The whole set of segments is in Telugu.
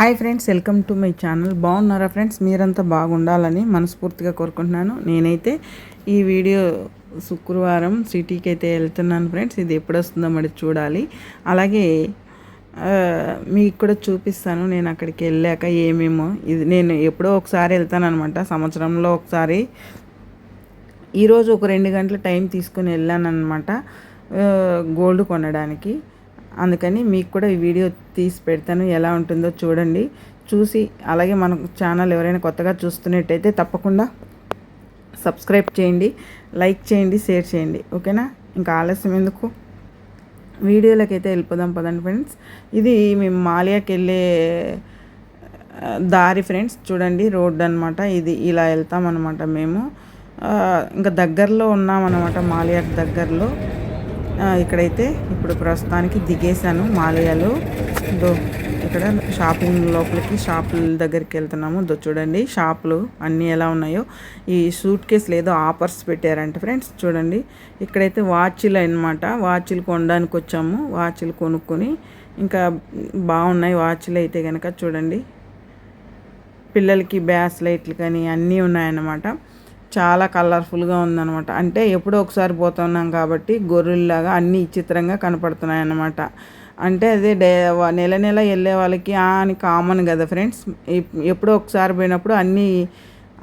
Hi friends welcome to my channel. బాగున్నారా ఫ్రెండ్స్? మీరంతా బాగుండాలని మనస్ఫూర్తిగా కోరుకుంటున్నాను. నేనైతే ఈ వీడియో శుక్రవారం సిటీకి అయితే వెళ్తున్నాను ఫ్రెండ్స్. ఇది ఎప్పుడు వస్తుందో మరి చూడాలి. అలాగే మీకు కూడా చూపిస్తాను. నేను అక్కడికి వెళ్ళాక ఏమేమో. ఇది నేను ఎప్పుడో ఒకసారి వెళ్తానమాట సంవత్సరంలో ఒకసారి. ఈరోజు ఒక రెండు గంటల టైం తీసుకుని వెళ్ళాను అనమాట గోల్డ్ కొనడానికి. అందుకని మీకు కూడా ఈ వీడియో తీసి పెడతాను. ఎలా ఉంటుందో చూడండి. చూసి అలాగే మన ఛానల్ ఎవరైనా కొత్తగా చూస్తున్నట్టయితే తప్పకుండా సబ్స్క్రైబ్ చేయండి లైక్ చేయండి షేర్ చేయండి. ఓకేనా? ఇంకా ఆలస్యం ఎందుకు? వీడియోలోకి అయితే వెళ్ళిపోదాం పదండి ఫ్రెండ్స్. ఇది మేము మాలియాకి వెళ్ళే దారి ఫ్రెండ్స్. చూడండి రోడ్ అనమాట ఇది ఇలా వెళ్తామన్నమాట మేము. ఇంకా దగ్గరలో ఉన్నామన్నమాట మాలియాకి దగ్గరలో. ఇక్కడైతే ఇప్పుడు ప్రస్తుతానికి దిగేశాను మాలయాలు. దో ఇక్కడ షాపింగ్ లోపలికి షాపుల దగ్గరికి వెళ్తున్నాము. దో చూడండి షాపులు అన్నీ ఎలా ఉన్నాయో. ఈ సూట్ కేసులు ఏదో ఆఫర్స్ పెట్టారంట ఫ్రెండ్స్ చూడండి. ఇక్కడైతే వాచ్లు అనమాట వాచ్లు కొనడానికి వచ్చాము వాచ్లు కొనుక్కొని. ఇంకా బాగున్నాయి వాచ్లు అయితే కనుక చూడండి. పిల్లలకి బ్యాస్ లైట్లు కానీ అన్నీ ఉన్నాయన్నమాట. చాలా కలర్ఫుల్గా ఉందనమాట అంటే ఎప్పుడో ఒకసారి పోతున్నాం కాబట్టి గొర్రెల్లాగా అన్నీ చిత్రంగా కనపడుతున్నాయి అన్నమాట అంటే అదే డే నెల నెల వెళ్ళే వాళ్ళకి అని కామన్ కదా ఫ్రెండ్స్. ఎప్పుడో ఒకసారి పోయినప్పుడు అన్నీ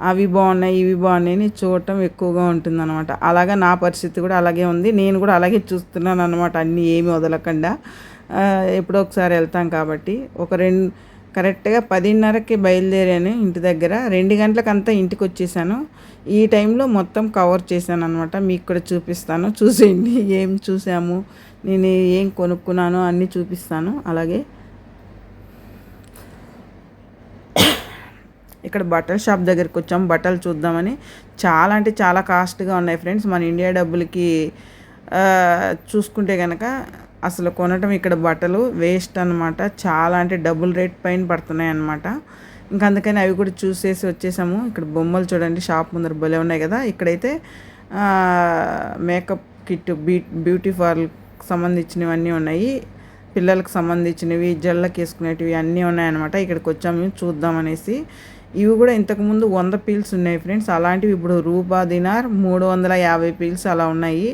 అవి బాగున్నాయి ఇవి బాగున్నాయి చూడటం ఎక్కువగా ఉంటుందన్నమాట. అలాగా నా పరిస్థితి కూడా అలాగే ఉంది. నేను కూడా అలాగే చూస్తున్నాను అనమాట అన్నీ ఏమి వదలకుండా. ఎప్పుడో ఒకసారి వెళ్తాం కాబట్టి. ఒక రెండు కరెక్ట్గా పదిన్నరకి బయలుదేరాను ఇంటి దగ్గర. రెండు గంటలకంతా ఇంటికి వచ్చేసాను ఈ టైంలో మొత్తం కవర్ చేశాను అనమాట మీకు కూడా చూపిస్తాను. చూసేయండి. ఏం చూసాము నేను ఏం కొనుక్కున్నాను అన్నీ చూపిస్తాను. అలాగే ఇక్కడ బట్టల షాప్ దగ్గరికి వచ్చాం బట్టలు చూద్దామని. చాలా అంటే చాలా కాస్ట్గా ఉన్నాయి ఫ్రెండ్స్. మన ఇండియా డబ్బులకి చూసుకుంటే కనుక అసలు కొనటం ఇక్కడ బట్టలు వేస్ట్ అనమాట చాలా అంటే డబుల్ రేట్ పైన పడుతున్నాయి అనమాట ఇంకా అందుకని అవి కూడా చూసేసి వచ్చేసాము. ఇక్కడ బొమ్మలు చూడండి షాప్ ముందర భలే ఉన్నాయి కదా. ఇక్కడైతే మేకప్ కిట్ బ్యూ బ్యూటీ పార్లర్ సంబంధించినవన్నీ ఉన్నాయి. పిల్లలకు సంబంధించినవి జళ్ళకి వేసుకునేటివి అన్నీ ఉన్నాయన్నమాట ఇక్కడికి వచ్చాము చూద్దామనేసి ఇవి కూడా ఇంతకుముందు వంద పీల్స్ ఉన్నాయి ఫ్రెండ్స్. అలాంటివి ఇప్పుడు రూపా దినార్ మూడు వందల యాభై పీల్స్ అలా ఉన్నాయి.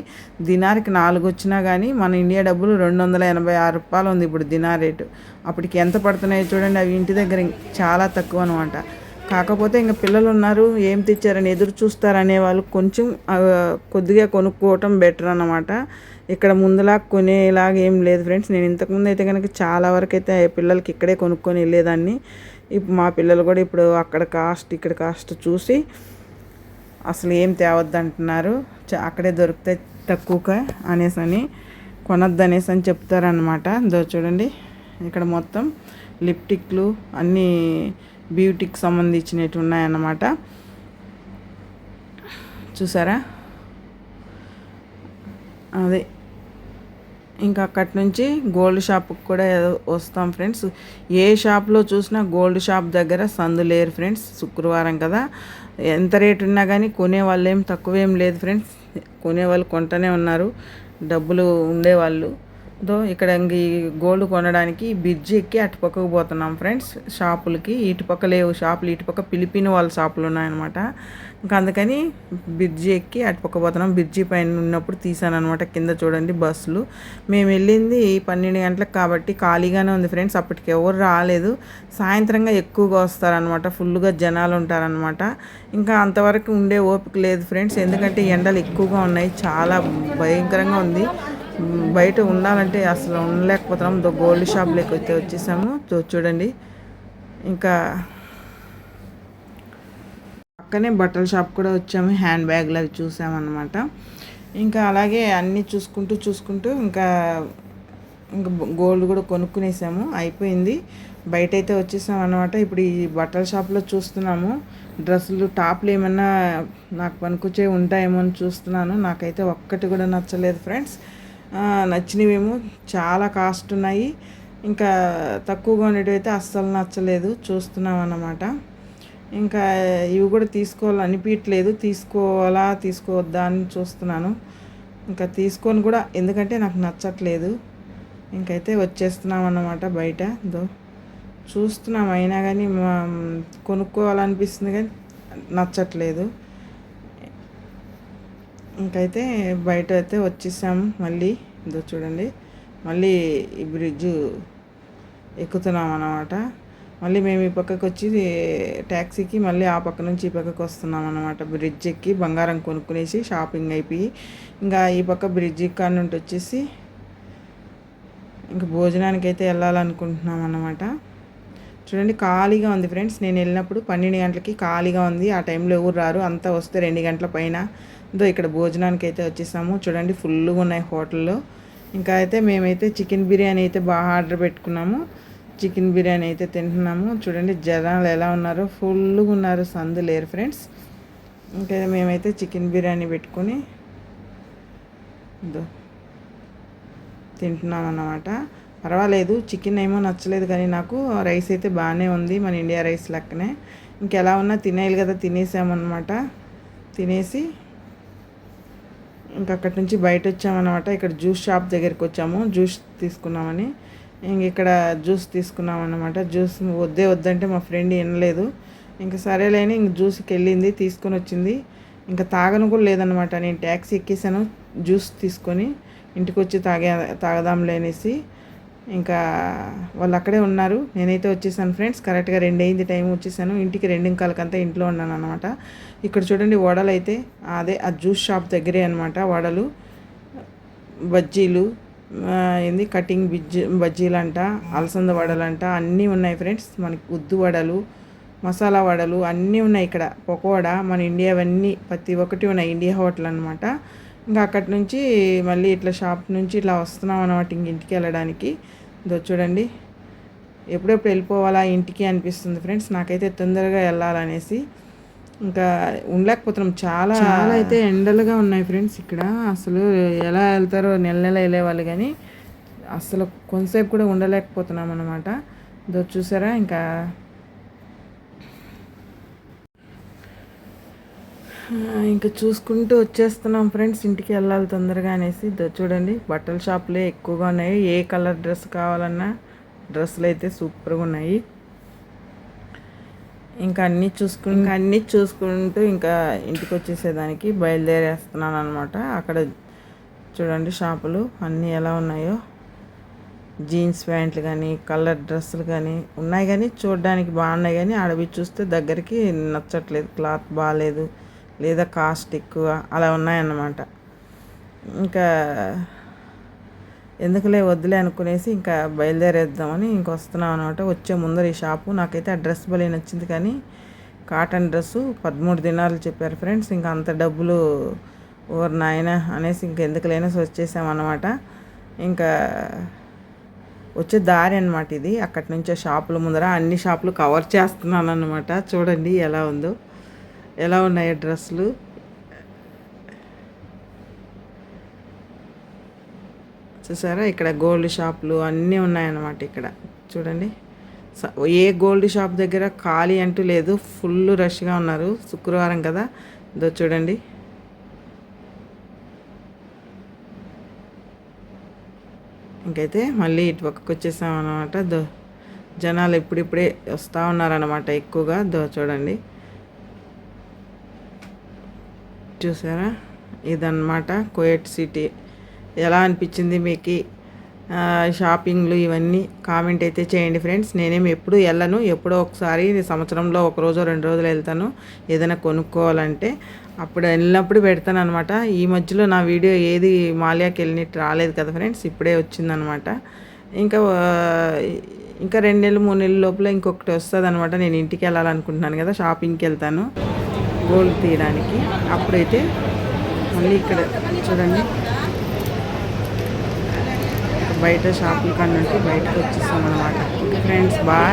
దినార్కి నాలుగు వచ్చినా కానీ మన ఇండియా డబ్బులు రెండు వందల ఎనభై ఆరు రూపాయలు ఉంది ఇప్పుడు దినార్ రేటు. అప్పటికి ఎంత పడుతున్నాయో చూడండి అవి ఇంటి దగ్గర చాలా తక్కువ అనమాట కాకపోతే ఇంకా పిల్లలు ఉన్నారు ఏం తెచ్చారని ఎదురు చూస్తారనే వాళ్ళు కొంచెం కొద్దిగా కొనుక్కోవటం బెటర్ అనమాట ఇక్కడ ముందులా కొనేలాగా ఏం లేదు ఫ్రెండ్స్. నేను ఇంతకుముందు అయితే కనుక చాలా వరకు అయితే పిల్లలకి ఇక్కడే కొనుక్కొని వెళ్ళేదాన్ని. ఇప్పుడు మా పిల్లలు కూడా ఇప్పుడు అక్కడ కాస్ట్ ఇక్కడ కాస్ట్ చూసి అసలు ఏం తేవద్దు అంటున్నారు అక్కడే దొరికితే తక్కువగా అనేసి అని కొనద్దు అనేసి అని చెప్తారనమాట దో చూడండి ఇక్కడ మొత్తం లిప్టిక్లు అన్నీ బ్యూటీకి సంబంధించినవి ఉన్నాయన్నమాట. చూసారా? అదే. ఇంకా అక్కడి నుంచి గోల్డ్ షాప్కి కూడా వస్తాం ఫ్రెండ్స్. ఏ షాప్లో చూసినా గోల్డ్ షాప్ దగ్గర సందు లేరు ఫ్రెండ్స్. శుక్రవారం కదా. ఎంత రేటు ఉన్నా కానీ కొనేవాళ్ళు ఏం తక్కువేం లేదు ఫ్రెండ్స్. కొనేవాళ్ళు కొంటనే ఉన్నారు. డబ్బులు ఉండేవాళ్ళు దో ఇక్కడ ఈ గోల్డ్ కొనడానికి బ్రిడ్జి ఎక్కి అటుపక్కకు పోతున్నాం ఫ్రెండ్స్. షాపులకి ఇటుపక్క లేవు షాపులు ఇటుపక్క పిలిపిన వాళ్ళ షాపులు ఉన్నాయన్నమాట. ఇంకా అందుకని బ్రిడ్జి ఎక్కి అటుపక్క పోతున్నాం. బ్రిడ్జి పైన ఉన్నప్పుడు తీసాను అనమాట కింద చూడండి బస్సులు. మేము వెళ్ళింది పన్నెండు గంటలకు కాబట్టి ఖాళీగానే ఉంది ఫ్రెండ్స్. అప్పటికి ఎవరు రాలేదు. సాయంత్రంగా ఎక్కువగా వస్తారనమాట ఫుల్గా జనాలు ఉంటారనమాట ఇంకా అంతవరకు ఉండే ఓపిక లేదు ఫ్రెండ్స్. ఎందుకంటే ఎండలు ఎక్కువగా ఉన్నాయి. చాలా భయంకరంగా ఉంది. బయట ఉండాలంటే అసలు ఉండలేకపోతున్నాం. గోల్డ్ షాప్లోకి అయితే వచ్చేసాము. చూడండి. ఇంకా పక్కనే బట్టల షాప్ కూడా వచ్చాము. హ్యాండ్ బ్యాగ్లు అవి చూసామన్నమాట. ఇంకా అలాగే అన్నీ చూసుకుంటూ చూసుకుంటూ ఇంకా ఇంకా గోల్డ్ కూడా కొనుక్కునేసాము. అయిపోయింది. బయట అయితే వచ్చేసాం అనమాట ఇప్పుడు ఈ బట్టల షాప్లో చూస్తున్నాము. డ్రెస్సులు టాప్లు ఏమన్నా నాకు పనికొచ్చే ఉంటాయేమో అని చూస్తున్నాను. నాకైతే ఒక్కటి కూడా నచ్చలేదు ఫ్రెండ్స్. నచ్చినవేమో. చాలా కాస్ట్ ఉన్నాయి. ఇంకా తక్కువగా ఉండేటైతే అస్సలు నచ్చలేదు. చూస్తున్నాం అన్నమాట ఇంకా ఇవి కూడా తీసుకోవాలి అనిపించట్లేదు తీసుకోవాలా తీసుకోవద్దా అని చూస్తున్నాను. ఇంకా తీసుకొని కూడా ఎందుకంటే నాకు నచ్చట్లేదు. ఇంకైతే వచ్చేస్తున్నాం అన్నమాట బయట. దో చూస్తున్నాం. అయినా కానీ కొనుక్కోవాలనిపిస్తుంది కానీ నచ్చట్లేదు. ఇంకైతే బయట అయితే వచ్చేసాం మళ్ళీ. ఇదో చూడండి. మళ్ళీ ఈ బ్రిడ్జ్ ఎక్కుతున్నాం అన్నమాట. మళ్ళీ మేము ఈ పక్కకు వచ్చి ట్యాక్సీకి మళ్ళీ ఆ పక్క నుంచి ఈ పక్కకు వస్తున్నాం అన్నమాట. బ్రిడ్జ్ ఎక్కి బంగారం కొనుక్కునేసి షాపింగ్ అయిపోయి ఇంకా ఈ పక్క బ్రిడ్జ్ కాడ నుండి వచ్చేసి ఇంకా భోజనానికి అయితే వెళ్ళాలనుకుంటున్నాం అన్నమాట. చూడండి ఖాళీగా ఉంది ఫ్రెండ్స్. నేను వెళ్ళినప్పుడు పన్నెండు గంటలకి ఖాళీగా ఉంది. ఆ టైంలో ఎవరు రారు. అంతా వస్తే రెండు గంటల పైన దో ఇక్కడ భోజనానికి అయితే వచ్చేసాము. చూడండి ఫుల్గా ఉన్నాయి హోటల్లో ఇంకా అయితే మేమైతే చికెన్ బిర్యానీ అయితే బాగా ఆర్డర్ పెట్టుకున్నాము. చికెన్ బిర్యానీ అయితే తింటున్నాము. చూడండి జనాలు ఎలా ఉన్నారో ఫుల్గా ఉన్నారు సందు లేరు ఫ్రెండ్స్. ఇంకా మేమైతే చికెన్ బిర్యానీ పెట్టుకొని దో తింటున్నాం అన్నమాట. పర్వాలేదు చికెన్ ఏమో నచ్చలేదు కానీ నాకు రైస్ అయితే బాగానే ఉంది మన ఇండియా రైస్ లెక్కనే. ఇంకెలా ఉన్నా తినేయాలి కదా తినేసామన్నమాట. తినేసి ఇంకా అక్కడి నుంచి బయట వచ్చామన్నమాట ఇక్కడ జ్యూస్ షాప్ దగ్గరికి వచ్చాము జ్యూస్ తీసుకున్నామని. ఇంక ఇక్కడ జ్యూస్ తీసుకున్నామన్నమాట. జ్యూస్ వద్దే వద్దంటే మా ఫ్రెండ్ వినలేదు. ఇంకా సరేలేని ఇంక జ్యూస్కి వెళ్ళింది తీసుకొని వచ్చింది ఇంకా తాగను కూడా లేదనమాట నేను ట్యాక్సీ ఎక్కేసాను జ్యూస్ తీసుకొని ఇంటికి వచ్చి తాగే తాగదాంలే అనేసి. ఇంకా వాళ్ళు అక్కడే ఉన్నారు. నేనైతే వచ్చేసాను ఫ్రెండ్స్. కరెక్ట్గా రెండు అయింది టైం వచ్చేసాను. ఇంటికి రెండు ఇంకాలకంతా ఇంట్లో ఉన్నాను అనమాట ఇక్కడ చూడండి వడలు అయితే అదే ఆ జ్యూస్ షాప్ దగ్గరే అనమాట వడలు. బజ్జీలు ఏంది కటింగ్ బిజ్జీ బజ్జీలు అంట అలసంద వడలు అంట అన్నీ ఉన్నాయి ఫ్రెండ్స్. మనకి ఉద్దు వడలు మసాలా వడలు అన్నీ ఉన్నాయి ఇక్కడ. పకోడా మన ఇండియావన్నీ ప్రతి ఒక్కటి ఉన్నాయి. ఇండియా హోటల్ అనమాట ఇంకా అక్కడి నుంచి మళ్ళీ ఇట్లా షాప్ నుంచి ఇట్లా వస్తున్నాం అనమాట ఇంక ఇంటికి వెళ్ళడానికి. ఇదో చూడండి. ఎప్పుడెప్పుడు వెళ్ళిపోవాలా ఇంటికి అనిపిస్తుంది ఫ్రెండ్స్. నాకైతే తొందరగా వెళ్ళాలనేసి. ఇంకా ఉండలేకపోతున్నాం. చాలా చాలా అయితే ఎండలుగా ఉన్నాయి ఫ్రెండ్స్ ఇక్కడ. అసలు ఎలా వెళ్తారో నెల నెల వెళ్ళేవాళ్ళు కానీ అసలు కొంతసేపు కూడా ఉండలేకపోతున్నాం అనమాట ఇదో చూసారా? ఇంకా ఇంకా చూసుకుంటూ వచ్చేస్తున్నాం ఫ్రెండ్స్. ఇంటికి వెళ్ళాలి తొందరగా అనేసి. ఇదో చూడండి బట్టల షాపులే ఎక్కువగా ఉన్నాయి. ఏ కలర్ డ్రెస్ కావాలన్నా డ్రెస్సులు అయితే సూపర్గా ఉన్నాయి. ఇంకా అన్నీ చూసుకుని ఇంకా అన్నీ చూసుకుంటూ ఇంకా ఇంటికి వచ్చేసేదానికి బయలుదేరేస్తున్నాను అనమాట అక్కడ చూడండి షాపులు అన్నీ ఎలా ఉన్నాయో. జీన్స్ ప్యాంట్లు కానీ కలర్ డ్రెస్సులు కానీ ఉన్నాయి కానీ చూడడానికి బాగున్నాయి కానీ అడవి చూస్తే దగ్గరికి నచ్చట్లేదు. క్లాత్ బాగాలేదు లేదా కాస్ట్ ఎక్కువ అలా ఉన్నాయన్నమాట. ఇంకా ఎందుకులే వద్దులే అనుకునేసి ఇంకా బయలుదేరేద్దామని ఇంక వస్తున్నాం అనమాట వచ్చే ముందర ఈ షాపు. నాకైతే ఆ డ్రెస్ భలే నచ్చింది కానీ కాటన్ డ్రెస్సు పదమూడు దినాలు చెప్పారు ఫ్రెండ్స్. ఇంకా అంత డబ్బులు ఓర్ నాయన అనేసి ఇంక ఎందుకులేనేసి వచ్చేసామన్నమాట ఇంకా వచ్చే దారి అనమాట ఇది. అక్కడి నుంచే షాపుల ముందర అన్ని షాపులు కవర్ చేస్తున్నాను అనమాట చూడండి ఎలా ఉందో. ఎలా ఉన్నాయో డ్రెస్సులు? చూసారా? ఇక్కడ గోల్డ్ షాపులు అన్నీ ఉన్నాయన్నమాట ఇక్కడ. చూడండి. స- ఏ గోల్డ్ షాప్ దగ్గర ఖాళీ అంటూ లేదు. ఫుల్ రష్గా ఉన్నారు. శుక్రవారం కదా. ఇదో చూడండి. ఇంకైతే మళ్ళీ ఇటు పక్కకు వచ్చేసామన్నమాట. అనమాట దో జనాలు ఇప్పుడిప్పుడే వస్తూ ఉన్నారనమాట ఎక్కువగా. దో చూడండి. చూసారా? ఇదన్నమాట కోయట్ సిటీ. ఎలా అనిపించింది మీకు? షాపింగ్లు ఇవన్నీ కామెంట్ అయితే చేయండి ఫ్రెండ్స్. నేనేం ఎప్పుడు వెళ్ళను ఎప్పుడో ఒకసారి సంవత్సరంలో ఒక రోజు రెండు రోజులు వెళ్తాను ఏదైనా కొనుక్కోవాలంటే అప్పుడు వెళ్ళినప్పుడు పెడతాను అనమాట ఈ మధ్యలో నా వీడియో ఏది మాల్యాకి వెళ్ళినట్టు రాలేదు కదా ఫ్రెండ్స్ ఇప్పుడే వచ్చిందనమాట ఇంకా ఇంకా రెండు నెలలు మూడు నెలల లోపల ఇంకొకటి వస్తుంది అనమాట నేను ఇంటికి వెళ్ళాలనుకుంటున్నాను కదా షాపింగ్కి వెళ్తాను గోల్డ్ తీయడానికి. అప్పుడైతే మళ్ళీ ఇక్కడ చూడండి. బయట షాపుల కన్నా బయటకు వచ్చేస్తాం అనమాట ఫ్రెండ్స్ బాయ్.